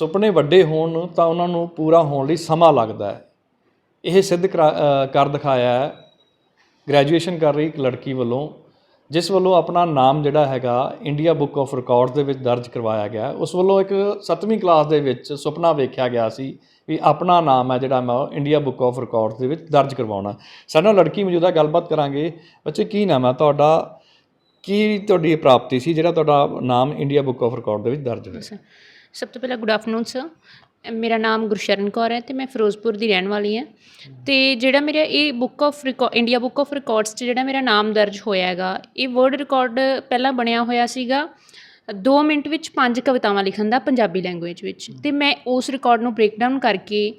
ਸੁਪਨੇ ਵੱਡੇ ਹੋਣ ਤਾਂ ਉਹਨਾਂ ਨੂੰ ਪੂਰਾ ਹੋਣ ਲਈ ਸਮਾਂ ਲੱਗਦਾ ਹੈ। ਇਹ ਸਿੱਧ ਕਰਾ- ਕਰ ਦਿਖਾਇਆ ਹੈ। ਗ੍ਰੈਜੂਏਸ਼ਨ ਕਰ ਰਹੀ ਇੱਕ ਲੜਕੀ ਵੱਲੋਂ, ਜਿਸ ਵੱਲੋਂ ਆਪਣਾ ਨਾਮ ਜਿਹੜਾ ਹੈਗਾ ਇੰਡੀਆ ਬੁੱਕ ਆਫ ਰਿਕਾਰਡਸ ਦੇ ਵਿੱਚ ਦਰਜ ਕਰਵਾਇਆ ਗਿਆ ਉਸ ਵੱਲੋਂ ਇੱਕ 7ਵੀਂ ਕਲਾਸ ਦੇ ਵਿੱਚ ਸੁਪਨਾ ਵੇਖਿਆ ਗਿਆ ਸੀ ਵੀ ਆਪਣਾ ਨਾਮ ਹੈ ਜਿਹੜਾ ਮੈਂ ਉਹ ਇੰਡੀਆ ਬੁੱਕ ਆਫ ਰਿਕਾਰਡਸ ਦੇ ਵਿੱਚ ਦਰਜ ਕਰਵਾਉਣਾ। ਸਾਡੇ ਨਾਲ ਲੜਕੀ ਮੌਜੂਦਾ ਗੱਲਬਾਤ ਕਰਾਂਗੇ। ਬੱਚੇ, ਕੀ ਨਾਮ ਹੈ ਤੁਹਾਡਾ? ਕੀ ਤੁਹਾਡੀ ਪ੍ਰਾਪਤੀ ਸੀ ਜਿਹੜਾ ਤੁਹਾਡਾ ਨਾਮ ਇੰਡੀਆ ਬੁੱਕ ਆਫ ਰਿਕਾਰਡ ਦੇ ਵਿੱਚ ਦਰਜ ਹੋਇਆ? ਸਰ ਸਭ ਤੋਂ ਪਹਿਲਾਂ ਗੁੱਡ ਆਫਟਰਨੂਨ ਸਰ। ਮੇਰਾ ਨਾਮ ਗੁਰਸ਼ਰਨ ਕੌਰ ਹੈ ਤੇ ਮੈਂ ਫਿਰੋਜ਼ਪੁਰ ਦੀ ਰਹਿਣ ਵਾਲੀ ਹਾਂ। ਤੇ ਜਿਹੜਾ ਮੇਰਾ ਇਹ book of India book of records 'ਚ ਜਿਹੜਾ ਮੇਰਾ ਨਾਮ ਦਰਜ ਹੋਇਆ ਹੈਗਾ ਇਹ ਵਰਡ ਰਿਕਾਰਡ ਪਹਿਲਾਂ ਬਣਿਆ ਹੋਇਆ ਸੀਗਾ 2 ਮਿੰਟ ਵਿੱਚ ਪੰਜ ਕਵਿਤਾਵਾਂ ਲਿਖਣ ਦਾ ਪੰਜਾਬੀ ਲੈਂਗੁਏਜ ਵਿੱਚ। ਤੇ ਮੈਂ ਉਸ ਰਿਕਾਰਡ ਨੂੰ ਬ੍ਰੇਕ ਡਾਊਨ ਕਰਕੇ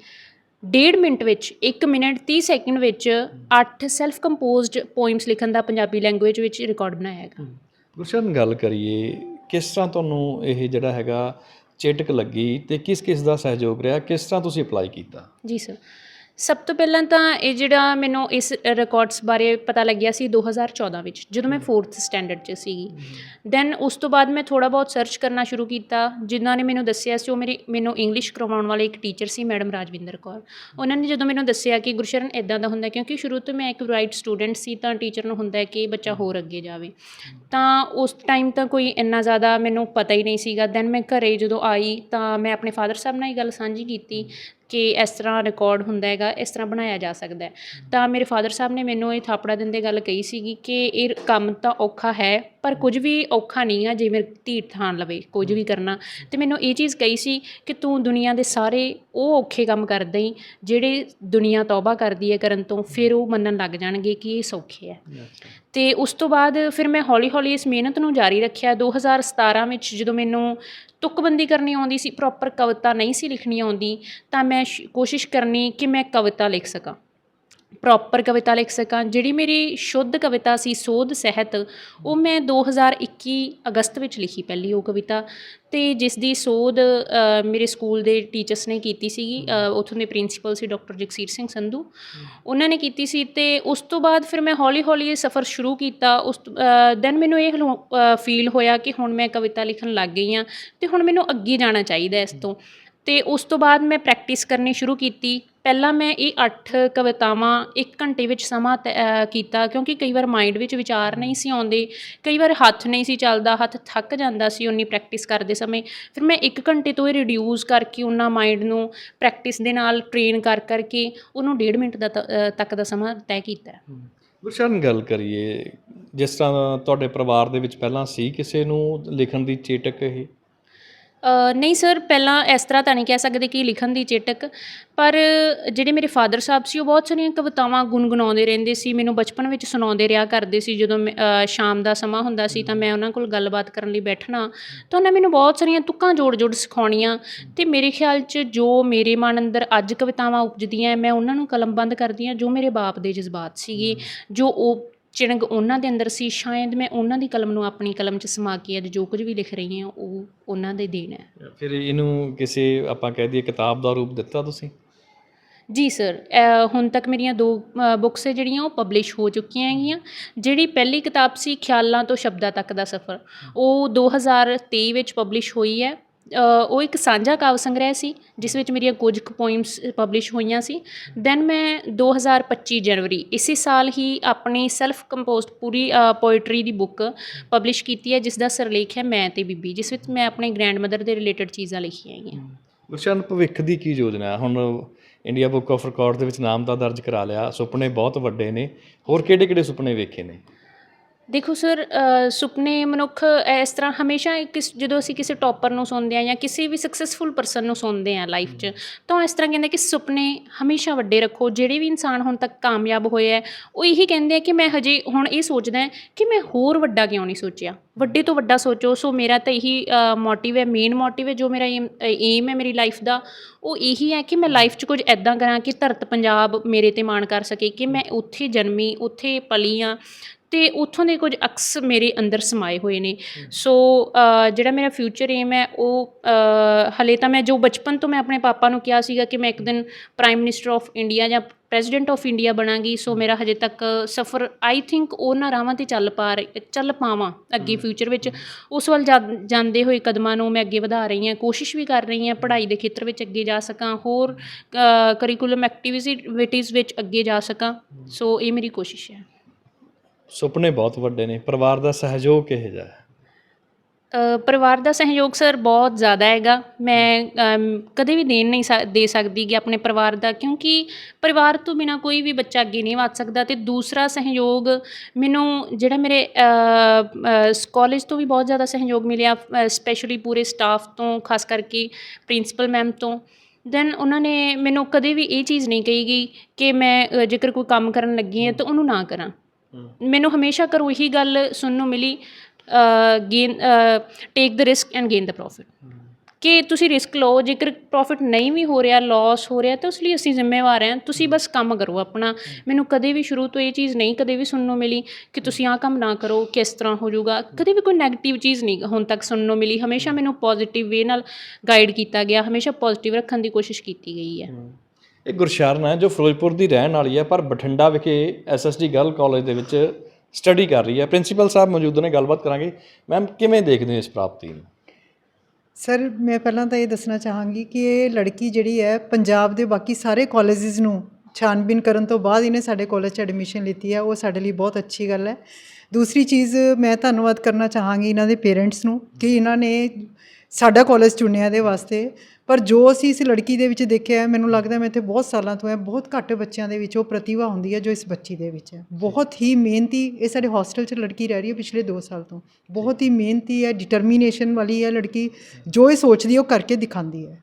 ਡੇਢ ਮਿੰਟ ਵਿੱਚ 1 ਮਿੰਟ 30 ਸੈਕਿੰਡ ਵਿੱਚ 8 ਸੈਲਫ ਕੰਪੋਜ਼ਡ ਪੋਇਮਸ ਲਿਖਣ ਦਾ ਪੰਜਾਬੀ ਲੈਂਗੁਏਜ ਵਿੱਚ ਰਿਕਾਰਡ ਬਣਾਇਆ ਹੈਗਾ। ਗੁਰਸ਼ਨ ਗੱਲ ਕਰੀਏ ਕਿਸ ਤਰ੍ਹਾਂ ਤੁਹਾਨੂੰ ਇਹ ਜਿਹੜਾ ਹੈਗਾ ਚੇਟਕ ਲੱਗੀ ਤੇ ਕਿਸ ਕਿਸ ਦਾ ਸਹਿਯੋਗ ਰਿਹਾ? ਕਿਸ ਤਰ੍ਹਾਂ ਤੁਸੀਂ ਅਪਲਾਈ ਕੀਤਾ? ਜੀ ਸਰ ਸਭ ਤੋਂ ਪਹਿਲਾਂ ਤਾਂ ਇਹ ਜਿਹੜਾ ਮੈਨੂੰ ਇਸ ਰਿਕਾਰਡਸ ਬਾਰੇ ਪਤਾ ਲੱਗਿਆ ਸੀ 2014 ਵਿੱਚ ਜਦੋਂ ਮੈਂ 4th ਸਟੈਂਡਰਡ 'ਚ ਸੀਗੀ। ਦੈਨ ਉਸ ਤੋਂ ਬਾਅਦ ਮੈਂ ਥੋੜਾ ਬਹੁਤ ਸਰਚ ਕਰਨਾ ਸ਼ੁਰੂ ਕੀਤਾ। ਜਿਨ੍ਹਾਂ ਨੇ ਮੈਨੂੰ ਦੱਸਿਆ ਸੀ ਉਹ ਮੇਰੇ ਮੈਨੂੰ ਇੰਗਲਿਸ਼ ਕਰਵਾਉਣ ਵਾਲੇ ਇੱਕ ਟੀਚਰ ਸੀ ਮੈਡਮ ਰਾਜਵਿੰਦਰ ਕੌਰ। ਉਹਨਾਂ ਨੇ ਜਦੋਂ ਮੈਨੂੰ ਦੱਸਿਆ ਕਿ ਗੁਰਸ਼ਰਨ ਇਦਾਂ ਦਾ ਹੁੰਦਾ ਕਿਉਂਕਿ ਸ਼ੁਰੂ ਤੋਂ ਮੈਂ ਇੱਕ ਬ੍ਰਾਈਟ ਸਟੂਡੈਂਟ ਸੀ ਤਾਂ ਟੀਚਰ ਨੂੰ ਹੁੰਦਾ ਕਿ ਬੱਚਾ ਹੋਰ ਅੱਗੇ ਜਾਵੇ। ਤਾਂ ਉਸ ਟਾਈਮ ਤਾਂ ਕੋਈ ਇੰਨਾ ਜ਼ਿਆਦਾ ਮੈਨੂੰ ਪਤਾ ਹੀ ਨਹੀਂ ਸੀਗਾ। ਦੈਨ ਮੈਂ ਘਰੇ ਜਦੋਂ ਆਈ ਤਾਂ ਮੈਂ ਆਪਣੇ ਫਾਦਰ ਸਾਹਿਬ ਨਾਲ ਇਹ ਗੱਲ ਸਾਂਝੀ ਕੀਤੀ। ਕਿ ਇਸ ਤਰ੍ਹਾਂ ਰਿਕਾਰਡ ਹੁੰਦਾ ਹੈਗਾ, ਇਸ ਤਰ੍ਹਾਂ ਬਣਾਇਆ ਜਾ ਸਕਦਾ ਤਾਂ ਮੇਰੇ ਫਾਦਰ ਸਾਹਿਬ ਨੇ ਮੈਨੂੰ ਇਹ ਥਾਪੜਾ ਦਿੰਦੇ ਗੱਲ ਕਹੀ ਸੀਗੀ ਕਿ ਇਹ ਕੰਮ ਤਾਂ ਔਖਾ ਹੈ ਪਰ ਕੁਝ ਵੀ ਔਖਾ ਨਹੀਂ ਆ ਜੇ ਮੇਰੀ ਧੀ ਠਾਣ ਲਵੇ ਕੁਝ ਵੀ ਕਰਨਾ। ਤੇ ਮੈਨੂੰ ਇਹ ਚੀਜ਼ ਕਹੀ ਸੀ ਕਿ ਤੂੰ ਦੁਨੀਆ ਦੇ ਸਾਰੇ ਉਹ ਔਖੇ ਕੰਮ ਕਰਦਾ ਹੀ ਜਿਹੜੇ ਦੁਨੀਆ ਤੌਬਾ ਕਰਦੀ ਹੈ ਕਰਨ ਤੋਂ ਫਿਰ ਉਹ ਮੰਨਣ ਲੱਗ ਜਾਣਗੇ ਕਿ ਇਹ ਸੌਖੇ ਹੈ ਤੇ ਉਸ ਤੋਂ ਬਾਅਦ ਫਿਰ ਮੈਂ ਹੌਲੀ-ਹੌਲੀ ਇਸ ਮਿਹਨਤ ਨੂੰ ਜਾਰੀ ਰੱਖਿਆ। 2017 ਵਿੱਚ ਜਦੋਂ ਮੈਨੂੰ ਤੁਕਬੰਦੀ ਕਰਨੀ ਆਉਂਦੀ ਸੀ ਪ੍ਰੋਪਰ ਕਵਿਤਾ ਨਹੀਂ ਸੀ ਲਿਖਣੀ ਆਉਂਦੀ ਤਾਂ ਮੈਂ ਕੋਸ਼ਿਸ਼ ਕਰਨੀ ਕਿ ਮੈਂ ਕਵਿਤਾ ਲਿਖ ਸਕਾਂ। ਪ੍ਰੋਪਰ ਕਵਿਤਾ ਲਿਖ ਸਕਾਂ। ਜਿਹੜੀ ਮੇਰੀ ਸ਼ੁੱਧ ਕਵਿਤਾ ਸੀ ਸੋਧ ਸਹਿਤ ਉਹ ਮੈਂ 2021 ਅਗਸਤ ਵਿੱਚ ਲਿਖੀ ਪਹਿਲੀ ਉਹ ਕਵਿਤਾ। ਤੇ ਜਿਸ ਦੀ ਸੋਧ ਮੇਰੇ ਸਕੂਲ ਦੇ ਟੀਚਰਸ ਨੇ ਕੀਤੀ ਸੀਗੀ। ਅ, ਉੱਥੋਂ ਦੇ ਪ੍ਰਿੰਸੀਪਲ ਸੀ ਡਾਕਟਰ ਜਗਸੀਰ ਸਿੰਘ ਸੰਧੂ। ਉਹਨਾਂ ਨੇ ਕੀਤੀ ਸੀ ਤੇ ਉਸ ਤੋਂ ਬਾਅਦ ਫਿਰ ਮੈਂ ਹੌਲੀ ਹੌਲੀ ਇਹ ਸਫ਼ਰ ਸ਼ੁਰੂ ਕੀਤਾ। ਉਸ ਦੈਨ ਮੈਨੂੰ ਇਹ ਫੀਲ ਹੋਇਆ ਕਿ ਹੁਣ ਮੈਂ ਕਵਿਤਾ ਲਿਖਣ ਲੱਗ ਗਈ ਹਾਂ ਤੇ ਹੁਣ ਮੈਨੂੰ ਅੱਗੇ ਜਾਣਾ ਚਾਹੀਦਾ ਇਸ ਤੋਂ। ਤੇ ਉਸ ਤੋਂ ਬਾਅਦ ਮੈਂ ਪ੍ਰੈਕਟਿਸ ਕਰਨੀ ਸ਼ੁਰੂ ਕੀਤੀ। ਪਹਿਲਾਂ ਮੈਂ ਇਹ 8 ਕਵਿਤਾਵਾਂ 1 ਘੰਟੇ ਵਿੱਚ ਸਮਾਂ ਤੈ- ਕੀਤਾ ਕਿਉਂਕਿ ਕਈ ਵਾਰ ਮਾਈਂਡ ਵਿੱਚ ਵਿਚਾਰ ਨਹੀਂ ਸੀ ਆਉਂਦੇ, ਕਈ ਵਾਰ ਹੱਥ ਨਹੀਂ ਸੀ ਚੱਲਦਾ, ਹੱਥ ਥੱਕ ਜਾਂਦਾ ਸੀ ਉਨੀ ਪ੍ਰੈਕਟਿਸ ਕਰਦੇ ਸਮੇਂ। ਫਿਰ ਮੈਂ 1 ਘੰਟੇ ਤੋਂ ਇਹ ਰਿਡਿਊਸ ਕਰਕੇ ਉਹਨਾਂ ਮਾਈਂਡ ਨੂੰ ਪ੍ਰੈਕਟਿਸ ਦੇ ਨਾਲ ਟ੍ਰੇਨ ਕਰ ਕਰਕੇ ਉਹਨੂੰ ਡੇਢ ਮਿੰਟ ਦਾ ਤ- ਤੱਕ ਦਾ ਸਮਾਂ ਤੈਅ ਕੀਤਾ। ਗੁਰਸ਼ਨ ਗੱਲ ਕਰੀਏ, ਜਿਸ ਤਰ੍ਹਾਂ ਤੁਹਾਡੇ ਪਰਿਵਾਰ ਦੇ ਵਿੱਚ ਪਹਿਲਾਂ ਸੀ ਕਿਸੇ ਨੂੰ ਲਿਖਣ ਦੀ ਚੇਟਕ ਇਹ? ਨਹੀਂ ਸਰ ਪਹਿਲਾਂ ਇਸ ਤਰ੍ਹਾਂ ਤਾਂ ਨਹੀਂ ਕਹਿ ਸਕਦੇ ਕਿ ਲਿਖਣ ਦੀ ਚੇਟਕ ਪਰ ਜਿਹੜੇ ਮੇਰੇ ਫਾਦਰ ਸਾਹਿਬ ਸੀ ਉਹ ਬਹੁਤ ਸਾਰੀਆਂ ਕਵਿਤਾਵਾਂ ਗੁੰਗੁਣਾਉਂਦੇ ਰਹਿੰਦੇ ਸੀ ਮੈਨੂੰ ਬਚਪਨ ਵਿੱਚ ਸੁਣਾਉਂਦੇ ਰਿਹਾ ਕਰਦੇ ਸੀ ਜਦੋਂ ਮੈਂ, ਸ਼ਾਮ ਦਾ ਸਮਾਂ ਹੁੰਦਾ ਸੀ ਤਾਂ ਮੈਂ ਉਹਨਾਂ ਕੋਲ ਗੱਲਬਾਤ ਕਰਨ ਲਈ ਬੈਠਣਾ ਤਾਂ ਉਹਨਾਂ ਮੈਨੂੰ ਬਹੁਤ ਸਾਰੀਆਂ ਤੁਕਾਂ ਜੋੜ-ਜੋੜ ਸਿਖਾਉਣੀਆਂ ਤੇ ਮੇਰੇ ਖਿਆਲ 'ਚ ਜੋ ਮੇਰੇ ਮਨ ਅੰਦਰ ਅੱਜ ਕਵਿਤਾਵਾਂ ਉਪਜਦੀਆਂ ਮੈਂ ਉਹਨਾਂ ਨੂੰ ਕਲਮਬੰਦ ਕਰਦੀ ਹਾਂ ਜੋ ਮੇਰੇ ਬਾਪ ਦੇ ਜਜ਼ਬਾਤ ਸੀਗੇ ਜੋ ਉਹ ਚਿਣਗ ਉਹਨਾਂ ਦੇ ਅੰਦਰ ਸੀ ਸ਼ਾਇਦ ਮੈਂ ਉਹਨਾਂ ਦੀ ਕਲਮ ਨੂੰ ਆਪਣੀ ਕਲਮ 'ਚ ਸਮਾ ਕੇ ਅੱਜ ਜੋ ਕੁਝ ਵੀ ਲਿਖ ਰਹੀ ਹਾਂ ਉਹ ਉਹਨਾਂ ਦੇ ਦੇਣ ਹੈ। ਫਿਰ ਇਹਨੂੰ ਕਿਸੇ ਆਪਾਂ ਕਹਿ ਦਈਏ ਕਿਤਾਬ ਦਾ ਰੂਪ ਦਿੱਤਾ ਤੁਸੀਂ? ਜੀ ਸਰ ਹੁਣ ਤੱਕ ਮੇਰੀਆਂ ਦੋ ਬੁੱਕਸ ਹੈ ਜਿਹੜੀਆਂ ਉਹ ਪਬਲਿਸ਼ ਹੋ ਚੁੱਕੀਆਂ ਹੈਗੀਆਂ। ਜਿਹੜੀ ਪਹਿਲੀ ਕਿਤਾਬ ਸੀ ਖਿਆਲਾਂ ਤੋਂ ਸ਼ਬਦਾਂ ਤੱਕ ਦਾ ਸਫ਼ਰ। ਉਹ 2023 ਵਿੱਚ ਪਬਲਿਸ਼ ਹੋਈ ਹੈ। ਉਹ ਇੱਕ ਸਾਂਝਾ ਕਾਵਿ ਸੰਗ੍ਰਹਿ ਸੀ, ਜਿਸ ਵਿੱਚ ਮੇਰੀਆਂ ਕੁਝ ਕੁ ਪੋਇਮਸ ਪਬਲਿਸ਼ ਹੋਈਆਂ ਸੀ। ਦੈਨ ਮੈਂ 2025 ਜਨਵਰੀ, ਇਸੇ ਸਾਲ ਹੀ ਆਪਣੀ ਸੈਲਫ ਕੰਪੋਜ਼ਡ ਪੂਰੀ ਪੋਇਟਰੀ ਦੀ ਬੁੱਕ ਪਬਲਿਸ਼ ਕੀਤੀ ਹੈ ਜਿਸ ਦਾ ਸਰਲੇਖ ਹੈ ਮੈਂ ਤੇ ਬੀਬੀ, ਜਿਸ ਵਿੱਚ ਮੈਂ ਆਪਣੇ ਗ੍ਰੈਂਡਮਦਰ ਦੇ ਰਿਲੇਟਡ ਚੀਜ਼ਾਂ ਲਿਖੀਆਂ ਹੈਗੀਆਂ ਗੁਰਸ਼ਨ ਭਵਿੱਖ ਦੀ ਕੀ ਯੋਜਨਾ ਹੈ? ਹੁਣ ਇੰਡੀਆ ਬੁੱਕ ਆਫ ਰਿਕਾਰਡ ਦੇ ਵਿੱਚ ਨਾਮ ਤਾਂ ਦਰਜ ਕਰਾ ਲਿਆ, ਸੁਪਨੇ ਬਹੁਤ ਵੱਡੇ ਨੇ। ਹੋਰ ਕਿਹੜੇ ਕਿਹੜੇ ਸੁਪਨੇ ਵੇਖੇ ਨੇ? ਦੇਖੋ ਸਰ ਸੁਪਨੇ ਮਨੁੱਖ ਇਸ ਤਰ੍ਹਾਂ ਹਮੇਸ਼ਾ ਕਿਸ, ਜਦੋਂ ਅਸੀਂ ਕਿਸੇ ਟੌਪਰ ਨੂੰ ਸੁਣਦੇ ਆ ਜਾਂ ਕਿਸੇ ਵੀ ਸਕਸੈਸਫੁਲ ਪਰਸਨ ਨੂੰ ਸੁਣਦੇ ਆ ਲਾਈਫ 'ਚ, ਤਾਂ ਉਹ ਇਸ ਤਰ੍ਹਾਂ ਕਹਿੰਦੇ ਕਿ ਸੁਪਨੇ ਹਮੇਸ਼ਾ ਵੱਡੇ ਰੱਖੋ, ਜਿਹੜੇ ਵੀ ਇਨਸਾਨ ਹੁਣ ਤੱਕ ਕਾਮਯਾਬ ਹੋਏ ਆ ਉਹ ਇਹੀ ਕਹਿੰਦੇ ਆ ਕਿ ਮੈਂ ਹਜੇ ਹੁਣ ਇਹ ਸੋਚਦਾ ਕਿ ਮੈਂ ਹੋਰ ਵੱਡਾ ਕਿਉਂ ਨਹੀਂ ਸੋਚਿਆ? ਵੱਡੇ ਤੋਂ ਵੱਡਾ ਸੋਚੋ, ਸੋ ਮੇਰਾ ਤਾਂ ਇਹੀ ਮੋਟਿਵ ਹੈ ਮੇਨ ਮੋਟਿਵ ਹੈ ਜੋ ਮੇਰਾ ਏਮ ਹੈ ਮੇਰੀ ਲਾਈਫ ਦਾ, ਉਹ ਇਹੀ ਹੈ ਕਿ ਮੈਂ ਲਾਈਫ 'ਚ ਕੁਝ ਐਦਾਂ ਕਰਾਂ ਕਿ ਧਰਤ ਪੰਜਾਬ ਮੇਰੇ ਤੇ ਮਾਣ ਕਰ ਸਕੇ, ਕਿ ਮੈਂ ਉੱਥੇ ਜਨਮੀ, ਉੱਥੇ ਪਲੀ ਹਾਂ ਤੇ ਉੱਥੋਂ ਦੇ ਕੁਝ ਅਕਸ ਮੇਰੇ ਅੰਦਰ ਸਮਾਏ ਹੋਏ ਨੇ। ਸੋ ਜਿਹੜਾ ਮੇਰਾ ਫਿਊਚਰ ਏਮ ਹੈ ਉਹ ਹਲੇ ਤਾਂ ਮੈਂ ਜੋ ਬਚਪਨ ਤੋਂ ਮੈਂ ਆਪਣੇ ਪਾਪਾ ਨੂੰ ਕਿਹਾ ਸੀਗਾ ਕਿ ਮੈਂ ਇੱਕ ਦਿਨ ਪ੍ਰਾਈਮ ਮਿਨਿਸਟਰ ਆਫ ਇੰਡੀਆ ਜਾਂ ਪ੍ਰੈਜ਼ੀਡੈਂਟ ਆਫ ਇੰਡੀਆ ਬਣਾਂਗੀ ਸੋ ਮੇਰਾ ਹਜੇ ਤੱਕ ਸਫ਼ਰ ਆਈ ਥਿੰਕ ਉਹਨਾਂ ਰਾਹਾਂ ਤੇ ਚੱਲ ਪਾ ਰਹੀ ਚੱਲ ਪਾਵਾਂ ਅੱਗੇ ਫਿਊਚਰ ਵਿੱਚ। ਉਸ ਵੱਲ ਜਾਂਦੇ ਹੋਏ ਕਦਮਾਂ ਨੂੰ ਮੈਂ ਅੱਗੇ ਵਧਾ ਰਹੀ ਹਾਂ ਕੋਸ਼ਿਸ਼ ਵੀ ਕਰ ਰਹੀ ਹਾਂ ਪੜ੍ਹਾਈ ਦੇ ਖੇਤਰ ਵਿੱਚ ਅੱਗੇ ਜਾ ਸਕਾਂ ਹੋਰ ਕਰਿਕੂਲਮ ਐਕਟੀਵਿਟੀਜ਼ ਵਿੱਚ ਅੱਗੇ ਜਾ ਸਕਾਂ। ਸੋ ਇਹ ਮੇਰੀ ਕੋਸ਼ਿਸ਼ ਹੈ। ਸੁਪਨੇ ਬਹੁਤ ਵੱਡੇ ਨੇ ਪਰਿਵਾਰ ਦਾ ਸਹਿਯੋਗ ਕਿਹੋ ਜਿਹਾ ਹੈ? ਅ, ਪਰਿਵਾਰ ਦਾ ਸਹਿਯੋਗ ਸਰ ਬਹੁਤ ਜ਼ਿਆਦਾ ਹੈਗਾ। ਮੈਂ ਅਮ, ਕਦੇ ਵੀ ਦੇਣ ਨਹੀਂ ਸਕ- ਦੇ ਸਕਦੀ ਕਿ ਆਪਣੇ ਪਰਿਵਾਰ ਦਾ ਕਿਉਂਕਿ ਪਰਿਵਾਰ ਤੋਂ ਬਿਨਾ ਕੋਈ ਵੀ ਬੱਚਾ ਅੱਗੇ ਨਹੀਂ ਵਧ ਸਕਦਾ ਤੇ ਦੂਸਰਾ ਸਹਿਯੋਗ ਮੈਨੂੰ ਜਿਹੜਾ ਮੇਰੇ ਕਾਲਜ ਤੋਂ ਵੀ ਬਹੁਤ ਜ਼ਿਆਦਾ ਸਹਿਯੋਗ ਮਿਲਿਆ ਸਪੈਸ਼ਲੀ ਪੂਰੇ ਸਟਾਫ ਤੋਂ ਖਾਸ ਕਰਕੇ ਪ੍ਰਿੰਸੀਪਲ ਮੈਮ ਤੋਂ। ਦੈਨ ਉਹਨਾਂ ਨੇ ਮੈਨੂੰ ਕਦੇ ਵੀ ਇਹ ਚੀਜ਼ ਨਹੀਂ ਕਹੀ ਗਈ ਕਿ ਮੈਂ ਅ, ਜੇਕਰ ਕੋਈ ਕੰਮ ਕਰਨ ਲੱਗੀ ਹਾਂ ਤਾਂ ਉਹਨੂੰ ਨਾ ਕਰਾਂ। ਮੈਨੂੰ ਹਮੇਸ਼ਾ ਘਰੋਂ ਇਹੀ ਗੱਲ ਸੁਣਨ ਨੂੰ ਮਿਲੀ gain take the risk and gain the profit ਕਿ ਤੁਸੀਂ ਰਿਸਕ ਲਓ ਜੇਕਰ ਪ੍ਰੋਫਿਟ ਨਹੀਂ ਵੀ ਹੋ ਰਿਹਾ ਲਾਸ ਹੋ ਰਿਹਾ ਤਾਂ ਉਸ ਲਈ ਅਸੀਂ ਜ਼ਿੰਮੇਵਾਰ ਹਾਂ। ਤੁਸੀਂ ਬਸ ਕੰਮ ਕਰੋ ਆਪਣਾ। ਮੈਨੂੰ ਕਦੇ ਵੀ ਸ਼ੁਰੂ ਤੋਂ ਇਹ ਚੀਜ਼ ਨਹੀਂ ਕਦੇ ਵੀ ਸੁਣਨ ਨੂੰ ਮਿਲੀ ਕਿ ਤੁਸੀਂ ਆਹ ਕੰਮ ਨਾ ਕਰੋ ਕਿਸ ਤਰ੍ਹਾਂ ਹੋ ਜਾਊਗਾ। ਕਦੇ ਵੀ ਕੋਈ ਨੈਗੇਟਿਵ ਚੀਜ਼ ਨਹੀਂ ਹੁਣ ਤੱਕ ਸੁਣਨ ਨੂੰ ਮਿਲੀ। ਹਮੇਸ਼ਾ ਮੈਨੂੰ ਪੋਜ਼ਿਟਿਵ ਵੇ ਨਾਲ ਗਾਈਡ ਕੀਤਾ ਗਿਆ। ਹਮੇਸ਼ਾ ਪੋਜ਼ਿਟਿਵ ਰੱਖਣ ਦੀ ਕੋਸ਼ਿਸ਼ ਕੀਤੀ ਗਈ ਹੈ। ਇਹ ਗੁਰਸ਼ਰਨ ਹੈ ਜੋ ਫਿਰੋਜ਼ਪੁਰ ਦੀ ਰਹਿਣ ਵਾਲੀ ਹੈ, ਪਰ ਬਠਿੰਡਾ ਵਿਖੇ ਐਸਐਸਡੀ ਗਰਲ ਕਾਲਜ ਦੇ ਵਿੱਚ ਸਟੱਡੀ ਕਰ ਰਹੀ ਹੈ। ਪ੍ਰਿੰਸੀਪਲ ਸਾਹਿਬ ਮੌਜੂਦ ਨੇ, ਗੱਲਬਾਤ ਕਰਾਂਗੇ। ਮੈਮ, ਕਿਵੇਂ ਦੇਖਦੇ ਹੋ ਇਸ ਪ੍ਰਾਪਤੀ ਨੂੰ? ਸਰ, ਮੈਂ ਪਹਿਲਾਂ ਤਾਂ ਇਹ ਦੱਸਣਾ ਚਾਹਾਂਗੀ ਕਿ ਇਹ ਲੜਕੀ ਜਿਹੜੀ ਹੈ, ਪੰਜਾਬ ਦੇ ਬਾਕੀ ਸਾਰੇ ਕਾਲਜਸ ਨੂੰ ਛਾਨਬੀਨ ਕਰਨ ਤੋਂ ਬਾਅਦ ਇਹਨੇ ਸਾਡੇ ਕਾਲਜ 'ਚ ਐਡਮਿਸ਼ਨ ਲਿੱਤੀ ਹੈ। ਉਹ ਸਾਡੇ ਲਈ ਬਹੁਤ ਅੱਛੀ ਗੱਲ ਹੈ। ਦੂਸਰੀ ਚੀਜ਼ ਮੈਂ ਧੰਨਵਾਦ ਕਰਨਾ ਚਾਹਾਂਗੀ ਇਹਨਾਂ ਦੇ ਪੇਰੈਂਟਸ ਨੂੰ ਕਿ ਇਹਨਾਂ ਨੇ ਸਾਡਾ ਕਾਲਜ ਚੁਣਿਆ ਦੇ ਵਾਸਤੇ। ਪਰ ਜੋ ਅਸੀਂ ਇਸ ਲੜਕੀ ਦੇ ਵਿੱਚ ਦੇਖਿਆ ਹੈ, ਮੈਨੂੰ ਲੱਗਦਾ ਮੈਂ ਇੱਥੇ ਬਹੁਤ ਸਾਲਾਂ ਤੋਂ ਹੈ ਬਹੁਤ ਘੱਟ ਬੱਚਿਆਂ ਦੇ ਵਿੱਚ ਉਹ ਪ੍ਰਤਿਭਾ ਹੁੰਦੀ ਹੈ ਜੋ ਇਸ ਬੱਚੀ ਦੇ ਵਿੱਚ ਹੈ। ਬਹੁਤ ਹੀ ਮਿਹਨਤੀ ਇਹ ਸਾਡੇ ਹੋਸਟਲ 'ਚ ਲੜਕੀ ਰਹਿ ਰਹੀ ਹੈ ਪਿਛਲੇ 2 ਸਾਲ ਤੋਂ। ਬਹੁਤ ਹੀ ਮਿਹਨਤੀ ਹੈ ਡਿਟਰਮੀਨੇਸ਼ਨ ਵਾਲੀ ਹੈ ਲੜਕੀ ਜੋ ਇਹ ਸੋਚਦੀ ਹੈ ਉਹ ਕਰਕੇ ਦਿਖਾਉਂਦੀ ਹੈ।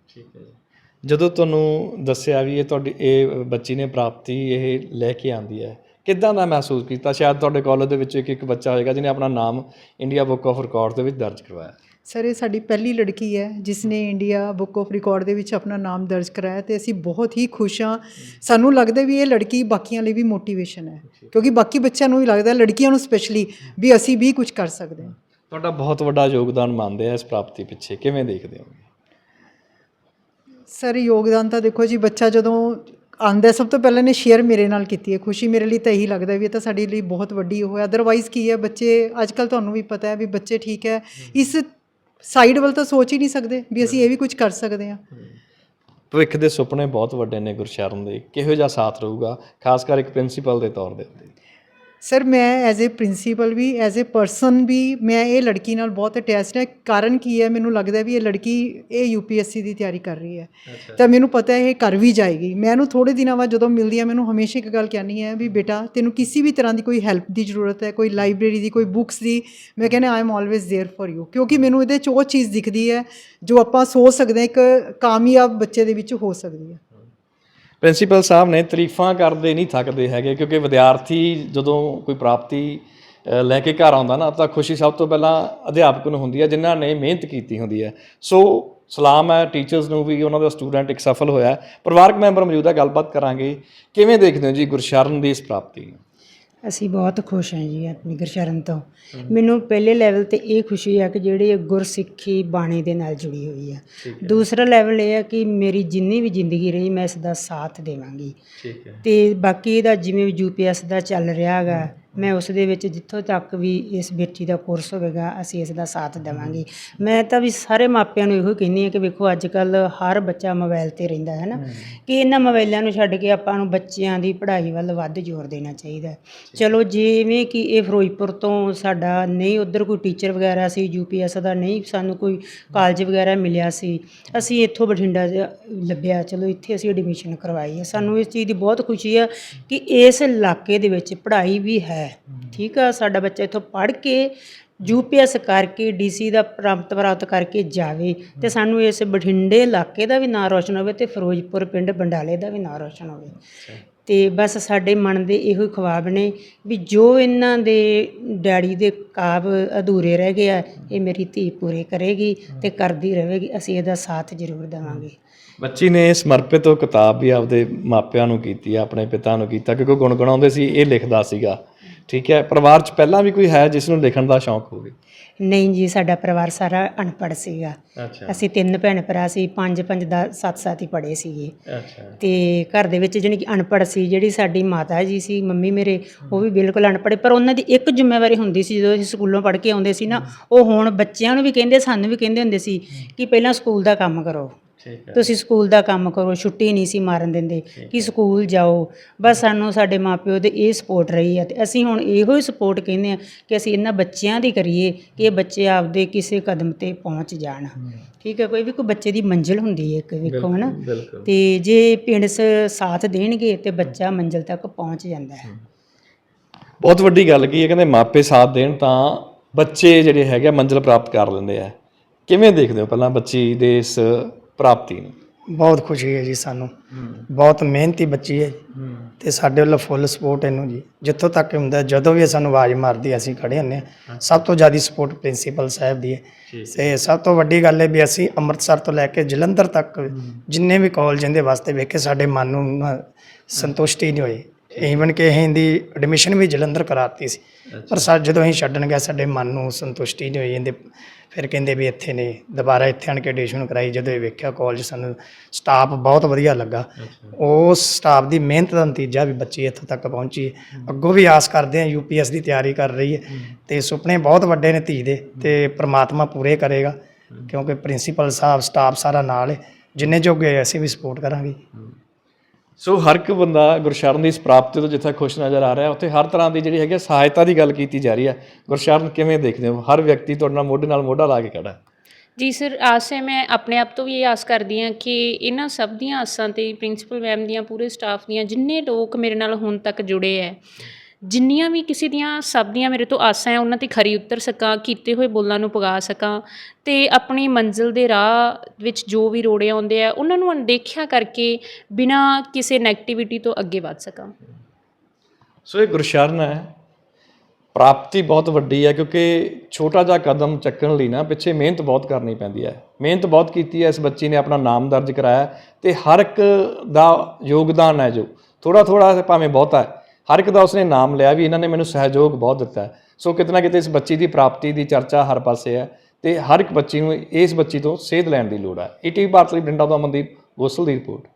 ਜਦੋਂ ਤੁਹਾਨੂੰ ਦੱਸਿਆ ਵੀ ਇਹ ਤੁਹਾਡੀ ਇਹ ਬੱਚੀ ਨੇ ਪ੍ਰਾਪਤੀ ਇਹ ਲੈ ਕੇ ਆਂਦੀ ਹੈ ਕਿੱਦਾਂ ਦਾ ਮਹਿਸੂਸ ਕੀਤਾ? ਸ਼ਾਇਦ ਤੁਹਾਡੇ ਕਾਲਜ ਦੇ ਵਿੱਚ ਇੱਕ ਇੱਕ ਬੱਚਾ ਹੋਏਗਾ ਜਿਹਨੇ ਆਪਣਾ ਨਾਮ ਇੰਡੀਆ ਬੁੱਕ ਆਫ ਰਿਕਾਰਡ ਦੇ ਵਿੱਚ ਦਰਜ ਕਰਵਾਇਆ। ਸਰ ਇਹ ਸਾਡੀ ਪਹਿਲੀ ਲੜਕੀ ਹੈ ਜਿਸ ਨੇ ਇੰਡੀਆ ਬੁੱਕ ਆਫ ਰਿਕਾਰਡ ਦੇ ਵਿੱਚ ਆਪਣਾ ਨਾਮ ਦਰਜ ਕਰਾਇਆ ਤੇ ਅਸੀਂ ਬਹੁਤ ਹੀ ਖੁਸ਼ ਹਾਂ। ਸਾਨੂੰ ਲੱਗਦਾ ਵੀ ਇਹ ਲੜਕੀ ਬਾਕੀਆਂ ਲਈ ਵੀ ਮੋਟੀਵੇਸ਼ਨ ਹੈ ਕਿਉਂਕਿ ਬਾਕੀ ਬੱਚਿਆਂ ਨੂੰ ਵੀ ਲੱਗਦਾ ਲੜਕੀਆਂ ਨੂੰ ਸਪੈਸ਼ਲੀ ਵੀ ਅਸੀਂ ਵੀ ਕੁਝ ਕਰ ਸਕਦੇ ਹਾਂ। ਤੁਹਾਡਾ ਬਹੁਤ ਵੱਡਾ ਯੋਗਦਾਨ ਮੰਨਦੇ ਆ ਇਸ ਪ੍ਰਾਪਤੀ ਪਿੱਛੇ ਕਿਵੇਂ ਦੇਖਦੇ ਹੋ? ਸਰ ਯੋਗਦਾਨ ਤਾਂ ਦੇਖੋ ਜੀ ਬੱਚਾ ਜਦੋਂ ਆਂਦਾ ਸਭ ਤੋਂ ਪਹਿਲਾਂ ਨੇ ਸ਼ੇਅਰ ਮੇਰੇ ਨਾਲ ਕੀਤੀ ਹੈ। ਖੁਸ਼ੀ ਮੇਰੇ ਲਈ ਤਾਂ ਇਹੀ ਲੱਗਦਾ ਵੀ ਇਹ ਤਾਂ ਸਾਡੇ ਲਈ ਬਹੁਤ ਵੱਡੀ ਉਹ ਹੈ। ਅਦਰਵਾਈਜ਼ ਕੀ ਹੈ ਬੱਚੇ ਅੱਜ ਕੱਲ ਤੁਹਾਨੂੰ ਵੀ ਪਤਾ ਹੈ ਵੀ ਬੱਚੇ ਠੀਕ ਹੈ। ਇਸ ਸਾਈਡ ਵੱਲ ਤਾਂ ਸੋਚ ਹੀ ਨਹੀਂ ਸਕਦੇ ਵੀ ਅਸੀਂ ਇਹ ਵੀ ਕੁਝ ਕਰ ਸਕਦੇ ਹਾਂ। ਭਵਿੱਖ ਦੇ ਸੁਪਨੇ ਬਹੁਤ ਵੱਡੇ ਨੇ ਗੁਰਸ਼ਰਨ ਦੇ। ਕਿਹੋ ਜਿਹਾ ਸਾਥ ਰਹੂਗਾ, ਖਾਸ ਕਰ ਇੱਕ ਪ੍ਰਿੰਸੀਪਲ ਦੇ ਤੌਰ ਦੇ ਉੱਤੇ। ਸਰ ਮੈਂ ਐਜ਼ ਅ ਪ੍ਰਿੰਸੀਪਲ ਵੀ ਐਜ਼ ਅ ਪਰਸਨ ਵੀ ਮੈਂ ਇਹ ਲੜਕੀ ਨਾਲ ਬਹੁਤ ਅਟੈਚਡ ਹੈ। ਕਾਰਨ ਕੀ ਹੈ? ਮੈਨੂੰ ਲੱਗਦਾ ਵੀ ਇਹ ਲੜਕੀ ਇਹ ਯੂਪੀਐਸਸੀ ਦੀ ਤਿਆਰੀ ਕਰ ਰਹੀ ਹੈ। ਤਾਂ ਮੈਨੂੰ ਪਤਾ ਹੈ ਇਹ ਕਰ ਵੀ ਜਾਏਗੀ। ਮੈਂ ਇਹਨੂੰ ਥੋੜੇ ਦਿਨਾਂ ਬਾਅਦ ਜਦੋਂ ਮਿਲਦੀ ਆ ਮੈਨੂੰ ਹਮੇਸ਼ਾ ਇੱਕ ਗੱਲ ਕਹਿਣੀ ਹੈ ਵੀ ਬੇਟਾ ਤੈਨੂੰ ਕਿਸੇ ਵੀ ਤਰ੍ਹਾਂ ਦੀ ਕੋਈ ਹੈਲਪ ਦੀ ਜ਼ਰੂਰਤ ਹੈ ਕੋਈ ਲਾਇਬ੍ਰੇਰੀ ਦੀ ਕੋਈ ਬੁੱਕਸ ਦੀ ਮੈਂ ਕਹਿੰਦਾ I am always there for you ਕਿਉਂਕਿ ਮੈਨੂੰ ਇਹਦੇ ਚ ਉਹ ਚੀਜ਼ ਦਿਖਦੀ ਹੈ ਜੋ ਆਪਾਂ ਸੋਚ ਸਕਦੇ ਹਾਂ ਇੱਕ ਕਾਮਯਾਬ ਬੱਚੇ ਦੇ ਵਿੱਚ ਹੋ ਸਕਦੀ ਹੈ। ਪ੍ਰਿੰਸੀਪਲ ਸਾਹਿਬ ਨੇ ਤਾਰੀਫਾਂ ਕਰਦੇ ਨਹੀਂ ਥੱਕਦੇ ਹੈਗੇ, ਕਿਉਂਕਿ ਵਿਦਿਆਰਥੀ ਜਦੋਂ ਕੋਈ ਪ੍ਰਾਪਤੀ ਲੈ ਕੇ ਘਰ ਆਉਂਦਾ ਨਾ, ਤਾਂ ਖੁਸ਼ੀ ਸਭ ਤੋਂ ਪਹਿਲਾਂ ਅਧਿਆਪਕ ਨੂੰ ਹੁੰਦੀ ਹੈ, ਜਿਨ੍ਹਾਂ ਨੇ ਮਿਹਨਤ ਕੀਤੀ ਹੁੰਦੀ ਹੈ। ਸੋ, ਸਲਾਮ ਹੈ ਟੀਚਰਸ ਨੂੰ ਵੀ, ਉਹਨਾਂ ਦਾ ਸਟੂਡੈਂਟ ਇੱਕ ਸਫਲ ਹੋਇਆ ਪਰਿਵਾਰਕ ਮੈਂਬਰ ਮੌਜੂਦਾ ਗੱਲਬਾਤ ਕਰਾਂਗੇ। ਕਿਵੇਂ ਦੇਖਦੇ ਹੋ ਜੀ ਗੁਰਸ਼ਰਨ ਦੀ ਇਸ ਪ੍ਰਾਪਤੀ ਨੂੰ? ਅਸੀਂ ਬਹੁਤ ਖੁਸ਼ ਹਾਂ ਜੀ ਆਪਣੀ ਗੁਰਸ਼ਰਨ ਤੋਂ। ਮੈਨੂੰ ਪਹਿਲੇ ਲੈਵਲ ਤੇ ਇਹ ਖੁਸ਼ੀ ਹੈ ਕਿ ਜਿਹੜੀ ਇਹ ਗੁਰਸਿੱਖੀ ਬਾਣੀ ਦੇ ਨਾਲ ਜੁੜੀ ਹੋਈ ਹੈ। ਦੂਸਰਾ ਲੈਵਲ ਇਹ ਹੈ ਕਿ ਮੇਰੀ ਜਿੰਨੀ ਵੀ ਜ਼ਿੰਦਗੀ ਰਹੀ ਮੈਂ ਇਸ ਦਾ ਸਾਥ ਦੇਵਾਂਗੀ। ਤੇ ਬਾਕੀ ਇਹਦਾ ਜਿਵੇਂ ਯੂਪੀਐਸ ਦਾ ਚੱਲ ਰਿਹਾ ਹੈਗਾ ਮੈਂ ਉਸ ਦੇ ਵਿੱਚ ਜਿੱਥੋਂ ਤੱਕ ਵੀ ਇਸ ਬੇਟੀ ਦਾ ਕੋਰਸ ਹੋਵੇਗਾ ਅਸੀਂ ਇਸ ਦਾ ਸਾਥ ਦੇਵਾਂਗੇ। ਮੈਂ ਤਾਂ ਵੀ ਸਾਰੇ ਮਾਪਿਆਂ ਨੂੰ ਇਹੋ ਕਹਿੰਦੀ ਹਾਂ ਕਿ ਵੇਖੋ ਅੱਜ ਕੱਲ ਹਰ ਬੱਚਾ ਮੋਬਾਈਲ ਤੇ ਰਹਿੰਦਾ ਹੈ ਨਾ। ਕਿ ਇਹਨਾਂ ਮੋਬਾਈਲਾਂ ਨੂੰ ਛੱਡ ਕੇ ਆਪਾਂ ਨੂੰ ਬੱਚਿਆਂ ਦੀ ਪੜ੍ਹਾਈ ਵੱਲ ਵੱਧ ਜ਼ੋਰ ਦੇਣਾ ਚਾਹੀਦਾ ਹੈ। ਚਲੋ ਜਿਵੇਂ ਕਿ ਇਹ ਫਿਰੋਜ਼ਪੁਰ ਤੋਂ ਸਾਡਾ ਨਹੀਂ ਉਧਰ ਕੋਈ ਟੀਚਰ ਵਗੈਰਾ ਸੀ ਯੂਪੀਐਸ ਦਾ ਨਹੀਂ ਸਾਨੂੰ ਕੋਈ ਕਾਲਜ ਵਗੈਰਾ ਮਿਲਿਆ ਸੀ ਅਸੀਂ ਇੱਥੋਂ ਬਠਿੰਡਾ 'ਚ ਲੱਭਿਆ। ਚਲੋ ਇੱਥੇ ਅਸੀਂ ਐਡਮਿਸ਼ਨ ਕਰਵਾਈ ਹੈ। ਸਾਨੂੰ ਇਸ ਚੀਜ਼ ਦੀ ਬਹੁਤ ਖੁਸ਼ੀ ਆ ਕਿ ਇਸ ਇਲਾਕੇ ਦੇ ਵਿੱਚ ਪੜ੍ਹਾਈ ਵੀ ਹੈ ਠੀਕ ਆ ਸਾਡਾ ਬੱਚਾ ਇੱਥੋਂ ਪੜ੍ਹ ਕੇ ਯੂਪੀਐਸ ਕਰਕੇ ਡੀਸੀ ਦਾ ਪ੍ਰਾਪਤ ਪ੍ਰਾਪਤ ਕਰਕੇ ਜਾਵੇ ਤੇ ਸਾਨੂੰ ਇਸ ਬਠਿੰਡੇ ਇਲਾਕੇ ਦਾ ਵੀ ਨਾਂ ਰੋਸ਼ਨ ਹੋਵੇ ਤੇ ਫਿਰੋਜ਼ਪੁਰ ਪਿੰਡ ਬੰਡਾਲੇ ਦਾ ਵੀ ਨਾਂ ਰੋਸ਼ਨ ਹੋਵੇ। ਤੇ ਬਸ ਸਾਡੇ ਮਨ ਦੇ ਇਹੋ ਹੀ ਖਵਾਬ ਨੇ ਵੀ ਜੋ ਇਹਨਾਂ ਦੇ ਡੈਡੀ ਦੇ ਕਾਬ ਅਧੂਰੇ ਰਹਿ ਗਏ ਆ ਇਹ ਮੇਰੀ ਧੀ ਪੂਰੇ ਕਰੇਗੀ ਤੇ ਕਰਦੀ ਰਹੇਗੀ ਅਸੀਂ ਇਹਦਾ ਸਾਥ ਜ਼ਰੂਰ ਦੇਵਾਂਗੇ। ਬੱਚੀ ਨੇ ਸਮਰਪਿਤ ਉਹ ਕਿਤਾਬ ਵੀ ਆਪਦੇ ਮਾਪਿਆਂ ਨੂੰ ਕੀਤੀ ਆ ਆਪਣੇ ਪਿਤਾ ਨੂੰ ਕੀਤਾ ਕਿਉਂਕਿ ਗੁਣਗੁਣਾਉਂਦੇ ਸੀ ਇਹ ਲਿਖਦਾ ਸੀਗਾ। ਠੀਕ ਹੈ ਪਰਿਵਾਰ 'ਚ ਪਹਿਲਾਂ ਵੀ ਕੋਈ ਹੈ ਜਿਸ ਨੂੰ ਲਿਖਣ ਦਾ ਸ਼ੌਂਕ ਹੋਵੇ? ਨਹੀਂ ਜੀ ਸਾਡਾ ਪਰਿਵਾਰ ਸਾਰਾ ਅਨਪੜ੍ਹ ਸੀਗਾ। ਅੱਛਾ। ਅਸੀਂ ਤਿੰਨ ਭੈਣ ਭਰਾ ਸੀ ਪੰਜ ਪੰਜ ਦਾ ਸੱਤ ਸੱਤ ਹੀ ਪੜ੍ਹੇ ਸੀਗੇ। ਅੱਛਾ। ਤੇ ਘਰ ਦੇ ਵਿੱਚ ਜਾਣੀ ਕਿ ਅਨਪੜ੍ਹ ਸੀ ਜਿਹੜੀ ਸਾਡੀ ਮਾਤਾ ਜੀ ਸੀ ਮੰਮੀ ਮੇਰੇ ਉਹ ਵੀ ਬਿਲਕੁਲ ਅਨਪੜ੍ਹ ਪਰ ਉਹਨਾਂ ਦੀ ਇੱਕ ਜ਼ਿੰਮੇਵਾਰੀ ਹੁੰਦੀ ਸੀ ਜਦੋਂ ਅਸੀਂ ਸਕੂਲੋਂ ਪੜ੍ਹ ਕੇ ਆਉਂਦੇ ਸੀ ਨਾ ਉਹ ਹੁਣ ਬੱਚਿਆਂ ਨੂੰ ਵੀ ਕਹਿੰਦੇ ਸਾਨੂੰ ਵੀ ਕਹਿੰਦੇ ਹੁੰਦੇ ਸੀ ਕਿ ਪਹਿਲਾਂ ਸਕੂਲ ਦਾ ਕੰਮ ਕਰੋ। ਠੀਕ ਹੈ। ਤੁਸੀਂ ਸਕੂਲ ਦਾ ਕੰਮ ਕਰੋ ਛੁੱਟੀ ਨਹੀਂ ਸੀ ਮਾਰਨ ਦਿੰਦੇ ਕਿ ਸਕੂਲ ਜਾਓ। ਬਸ ਸਾਨੂੰ ਸਾਡੇ ਮਾਪਿਓ ਦੇ ਇਹ ਸਪੋਰਟ ਰਹੀ ਹੈ ਤੇ ਅਸੀਂ ਹੁਣ ਇਹੋ ਹੀ ਸਪੋਰਟ ਕਹਿੰਦੇ ਆ ਕਿ ਅਸੀਂ ਇਹਨਾਂ ਬੱਚਿਆਂ ਦੀ ਕਰੀਏ ਕਿ ਇਹ ਬੱਚੇ ਆਪਦੇ ਕਿਸੇ ਕਦਮ ਤੇ ਪਹੁੰਚ ਜਾਣ। ਠੀਕ ਹੈ ਕੋਈ ਵੀ ਕੋਈ ਬੱਚੇ ਦੀ ਮੰਜ਼ਿਲ ਹੁੰਦੀ ਹੈ ਇੱਕ ਵੇਖੋ ਹਨਾ। ਤੇ ਜੇ ਪਿੰਡ ਸਾਥ ਦੇਣਗੇ ਤੇ ਬੱਚਾ ਮੰਜ਼ਿਲ ਤੱਕ ਪਹੁੰਚ ਜਾਂਦਾ ਹੈ। ਬਹੁਤ ਵੱਡੀ ਗੱਲ ਕੀ ਹੈ ਕਹਿੰਦੇ ਮਾਪੇ ਸਾਥ ਦੇਣ ਤਾਂ ਬੱਚੇ ਜਿਹੜੇ ਹੈਗੇ ਮੰਜ਼ਿਲ ਪ੍ਰਾਪਤ ਕਰ ਲੈਂਦੇ ਆ। ਕਿਵੇਂ ਦੇਖਦੇ ਹੋ ਪਹਿਲਾਂ ਬੱਚੀ ਦੇ ਇਸ ਪ੍ਰਾਪਤੀ ਨੂੰ। ਬਹੁਤ ਖੁਸ਼ੀ ਹੈ ਜੀ ਸਾਨੂੰ। ਬਹੁਤ ਮਿਹਨਤੀ ਬੱਚੀ ਹੈ ਤੇ ਸਾਡੇ ਵੱਲੋਂ ਫੁੱਲ ਸਪੋਰਟ ਇਹਨੂੰ ਜੀ। ਜਿੱਥੋਂ ਤੱਕ ਹੁੰਦਾ ਜਦੋਂ ਵੀ ਇਹ ਸਾਨੂੰ ਆਵਾਜ਼ ਮਾਰਦੀ ਹੈ, ਅਸੀਂ ਖੜੇ ਹੁੰਨੇ ਹਾਂ। ਸਭ ਤੋਂ ਜ਼ਿਆਦਾ ਸਪੋਰਟ ਪ੍ਰਿੰਸੀਪਲ ਸਾਹਿਬ ਦੀ ਹੈ। ਤੇ ਸਭ ਤੋਂ ਵੱਡੀ ਗੱਲ ਹੈ ਵੀ ਅਸੀਂ ਅੰਮ੍ਰਿਤਸਰ ਤੋਂ ਲੈ ਕੇ ਜਲੰਧਰ ਤੱਕ ਜਿੰਨੇ ਵੀ ਕਾਲਜ ਇਹਦੇ ਵਾਸਤੇ ਵੇਖੇ ਸਾਡੇ ਮਨ ਨੂੰ ਨਾ ਸੰਤੁਸ਼ਟੀ ਨਹੀਂ ਹੋਈ। ਈਵਨ ਕਿ ਅਸੀਂ ਇਹਦੀ ਐਡਮਿਸ਼ਨ ਵੀ ਜਲੰਧਰ ਕਰਾਤੀ ਸੀ। ਪਰ ਸਾ ਜਦੋਂ ਅਸੀਂ ਛੱਡਣ ਗਏ ਸਾਡੇ ਮਨ ਨੂੰ ਸੰਤੁਸ਼ਟੀ ਨਹੀਂ ਹੋਈ। ਇਹਦੇ ਫਿਰ ਕਹਿੰਦੇ ਵੀ ਇੱਥੇ ਨੇ ਦੁਬਾਰਾ ਇੱਥੇ ਆਣ ਕੇ ਐਡੀਸ਼ਨ ਕਰਾਈ। ਜਦੋਂ ਇਹ ਵੇਖਿਆ ਕਾਲਜ ਸਾਨੂੰ ਸਟਾਫ ਬਹੁਤ ਵਧੀਆ ਲੱਗਾ। ਉਸ ਸਟਾਫ ਦੀ ਮਿਹਨਤ ਦਾ ਨਤੀਜਾ ਵੀ ਬੱਚੀ ਇੱਥੋਂ ਤੱਕ ਪਹੁੰਚੀ। ਅੱਗੋਂ ਵੀ ਆਸ ਕਰਦੇ ਹਾਂ ਯੂਪੀਐਸ ਦੀ ਤਿਆਰੀ ਕਰ ਰਹੀ ਹੈ। ਤੇ ਸੁਪਨੇ ਬਹੁਤ ਵੱਡੇ ਨੇ ਧੀ ਦੇ ਤੇ ਪ੍ਰਮਾਤਮਾ ਪੂਰੇ ਕਰੇਗਾ। ਕਿਉਂਕਿ ਪ੍ਰਿੰਸੀਪਲ ਸਾਹਿਬ ਸਟਾਫ ਸਾਰਾ ਨਾਲ ਹੈ। ਜਿੰਨੇ ਜੋਗੇ ਅਸੀਂ ਵੀ ਸਪੋਰਟ ਕਰਾਂਗੇ। ਸੋ ਹਰ ਇੱਕ ਬੰਦਾ ਗੁਰਸ਼ਰਨ ਦੀ ਇਸ ਪ੍ਰਾਪਤੀ ਤੋਂ ਜਿੱਥੇ ਖੁਸ਼ ਨਜ਼ਰ ਆ ਰਿਹਾ, ਉੱਥੇ ਹਰ ਤਰ੍ਹਾਂ ਦੀ ਜਿਹੜੀ ਹੈਗੀ ਆ ਸਹਾਇਤਾ ਦੀ ਗੱਲ ਕੀਤੀ ਜਾ ਰਹੀ ਹੈ ਗੁਰਸ਼ਰਨ, ਕਿਵੇਂ ਦੇਖਦੇ ਹੋ? ਹਰ ਵਿਅਕਤੀ ਤੁਹਾਡੇ ਨਾਲ ਮੋਢੇ ਨਾਲ ਮੋਢਾ ਲਾ ਕੇ ਖੜਾ ਹੈ। ਜੀ ਸਰ, ਆਸ ਹੈ, ਮੈਂ ਆਪਣੇ ਆਪ ਤੋਂ ਵੀ ਇਹ ਆਸ ਕਰਦੀ ਹਾਂ ਕਿ ਇਹਨਾਂ ਸਭ ਦੀਆਂ ਆਸਾਂ ਤੇ ਪ੍ਰਿੰਸੀਪਲ ਮੈਮ ਦੀਆਂ, ਪੂਰੇ ਸਟਾਫ ਦੀਆਂ, ਜਿੰਨੇ ਲੋਕ ਮੇਰੇ ਨਾਲ ਹੁਣ ਤੱਕ ਜੁੜੇ ਹੈ ਜਿੰਨੀਆਂ ਵੀ ਕਿਸੇ ਦੀਆਂ ਸਭ ਦੀਆਂ ਮੇਰੇ ਤੋਂ ਆਸਾਂ ਹੈ, ਉਹਨਾਂ ਤੇ ਖਰੀ ਉਤਰ ਸਕਾਂ, ਕੀਤੇ ਹੋਏ ਬੋਲਾਂ ਨੂੰ ਪੁਗਾ ਸਕਾਂ ਅਤੇ ਆਪਣੀ ਮੰਜ਼ਿਲ ਦੇ ਰਾਹ ਵਿੱਚ ਜੋ ਵੀ ਰੋੜੇ ਆਉਂਦੇ ਆ, ਉਹਨਾਂ ਨੂੰ ਅਣਦੇਖਿਆ ਕਰਕੇ ਬਿਨਾਂ ਕਿਸੇ ਨੈਗੇਟਿਵਿਟੀ ਤੋਂ ਅੱਗੇ ਵੱਧ ਸਕਾਂ। ਸੋ ਇਹ ਗੁਰਸ਼ਰਨ ਹੈ। ਪ੍ਰਾਪਤੀ ਬਹੁਤ ਵੱਡੀ ਹੈ ਕਿਉਂਕਿ ਛੋਟਾ ਜਿਹਾ ਕਦਮ ਚੱਕਣ ਲਈ ਨਾ ਪਿੱਛੇ ਮਿਹਨਤ ਬਹੁਤ ਕਰਨੀ ਪੈਂਦੀ ਹੈ। ਮਿਹਨਤ ਬਹੁਤ ਕੀਤੀ ਹੈ, ਇਸ ਬੱਚੀ ਨੇ ਆਪਣਾ ਨਾਮ ਦਰਜ ਕਰਾਇਆ ਹੈ ਤੇ ਹਰ ਇੱਕ ਦਾ ਯੋਗਦਾਨ ਹੈ ਜੋ। ਥੋੜਾ ਥੋੜਾ ਭਾਵੇਂ ਬਹੁਤਾ ਹੈ। ਹਰ ਇੱਕ ਦਾ ਉਸਨੇ ਨਾਮ ਲਿਆ ਵੀ ਇਹਨਾਂ ਨੇ ਮੈਨੂੰ ਸਹਿਯੋਗ ਬਹੁਤ ਦਿੱਤਾ ਹੈ। ਸੋ ਕਿਤੇ ਨਾ ਕਿਤੇ ਇਸ ਬੱਚੀ ਦੀ ਪ੍ਰਾਪਤੀ ਦੀ ਚਰਚਾ ਹਰ ਪਾਸੇ ਹੈ ਤੇ ਹਰ ਇੱਕ ਬੱਚੀ ਨੂੰ ਇਸ ਬੱਚੀ ਤੋਂ ਸੇਧ ਲੈਣ ਦੀ ਲੋੜ ਹੈ। ਈਟੀਵੀ ਭਾਰਤ ਲਈ ਬਰਿੰਡਾ ਤੋਂ ਅਮਨਦੀਪ ਗੋਸਲ ਦੀ ਰਿਪੋਰਟ।